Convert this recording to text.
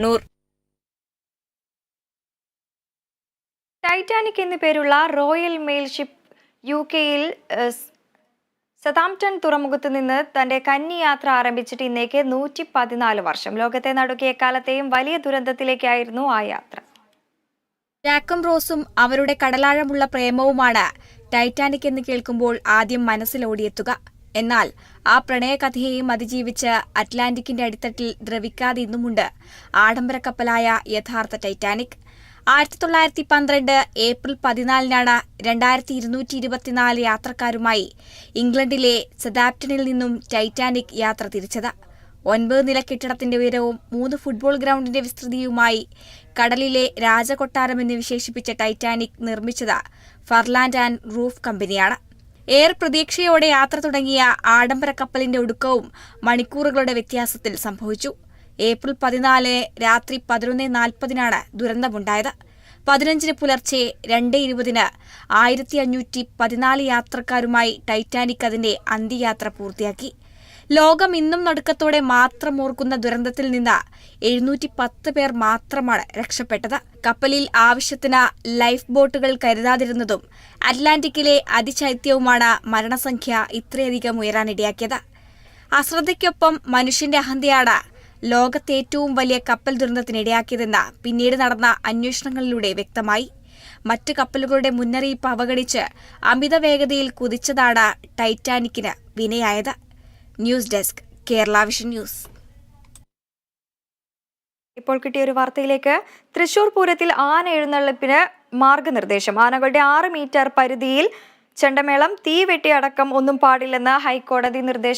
നൂർ Titanic എന്നു പേരുള്ള royal mail ship U കെയിൽ സതാംപ്ടൺ തുറമുഖത്ത് നിന്ന് തന്റെ കന്നി യാത്ര ആരംഭിച്ചിട്ട് ഇന്നേക്ക് നൂറ്റി പതിനാല് വർഷം. ലോകത്തെ നടുക്കിയ കാലത്തെയും വലിയ ദുരന്തത്തിലേക്കായിരുന്നു ആ യാത്ര. ജാക്കും റോസും അവരുടെ കടലാഴമുള്ള പ്രേമവുമാണ് ടൈറ്റാനിക് എന്ന് കേൾക്കുമ്പോൾ ആദ്യം മനസ്സിലോടിയെത്തുക. എന്നാൽ ആ പ്രണയകഥയെയും അതിജീവിച്ച് അറ്റ്ലാന്റിക്കിന്റെ അടിത്തട്ടിൽ ദ്രവിക്കാതെ ഇന്നുമുണ്ട് ആഡംബര കപ്പലായ യഥാർത്ഥ ടൈറ്റാനിക്. ആയിരത്തി തൊള്ളായിരത്തി പന്ത്രണ്ട് ഏപ്രിൽ പതിനാലിനാണ് രണ്ടായിരത്തി ഇരുന്നൂറ്റി ഇരുപത്തിനാല് യാത്രക്കാരുമായി ഇംഗ്ലണ്ടിലെ സദാപ്റ്റനിൽ നിന്നും ടൈറ്റാനിക് യാത്ര തിരിച്ചത്. ഒൻപത് നില കെട്ടിടത്തിന്റെ ഉയരവും മൂന്ന് ഫുട്ബോൾ ഗ്രൗണ്ടിന്റെ വിസ്തൃതിയുമായി കടലിലെ രാജകൊട്ടാരം എന്ന് വിശേഷിപ്പിച്ച ടൈറ്റാനിക് നിർമ്മിച്ചത് ഫർലാൻഡ് ആൻഡ് റൂഫ് കമ്പനിയാണ്. ഏറെ പ്രതീക്ഷയോടെ യാത്ര തുടങ്ങിയ ആഡംബര കപ്പലിന്റെ ഒടുക്കവും മണിക്കൂറുകളുടെ വ്യത്യാസത്തിൽ സംഭവിച്ചു. ഏപ്രിൽ പതിനാല് രാത്രി പതിനൊന്ന് നാൽപ്പതിനാണ് ദുരന്തമുണ്ടായത്. പതിനഞ്ചിന് പുലർച്ചെ രണ്ട് ഇരുപതിന് ആയിരത്തി അഞ്ഞൂറ്റി പതിനാല് യാത്രക്കാരുമായി ടൈറ്റാനിക് അതിന്റെ അന്ത്യയാത്ര പൂർത്തിയാക്കി. ലോകം ഇന്നും നടുക്കത്തോടെ മാത്രം ഓർക്കുന്ന ദുരന്തത്തിൽ നിന്ന് എഴുന്നൂറ്റി പത്ത് പേർ മാത്രമാണ് രക്ഷപ്പെട്ടത്. കപ്പലിൽ ആവശ്യത്തിന് ലൈഫ് ബോട്ടുകൾ കരുതാതിരുന്നതും അറ്റ്ലാന്റിക്കിലെ അതിശൈത്യവുമാണ് മരണസംഖ്യ ഇത്രയധികം ഉയരാനിടയാക്കിയത്. അശ്രദ്ധയ്ക്കൊപ്പം മനുഷ്യന്റെ അഹന്തയാണ് ലോകത്തെ ഏറ്റവും വലിയ കപ്പൽ ദുരന്തത്തിനിടയാക്കിയതെന്ന് പിന്നീട് നടന്ന അന്വേഷണങ്ങളിലൂടെ വ്യക്തമായി. മറ്റ് കപ്പലുകളുടെ മുന്നറിയിപ്പ് അവഗണിച്ച് അമിത വേഗതയിൽ കുതിച്ചതാണ് ടൈറ്റാനിക്കിന് വിനയായത്. News desk Kerala vision news. ഇപ്പോൾ കിട്ടിയ ഒരു വാർത്തയിലേക്ക്. തൃശൂർ പൂരത്തിൽ ആന എഴുന്നള്ളിപ്പിന് മാർഗനിർദ്ദേശം. ആനകളുടെ ആറ് മീറ്റർ പരിധിയിൽ ചെണ്ടമേളം തീവെട്ടി അടക്കം ഒന്നും പാടില്ലെന്ന് ഹൈക്കോടതി നിർദ്ദേശം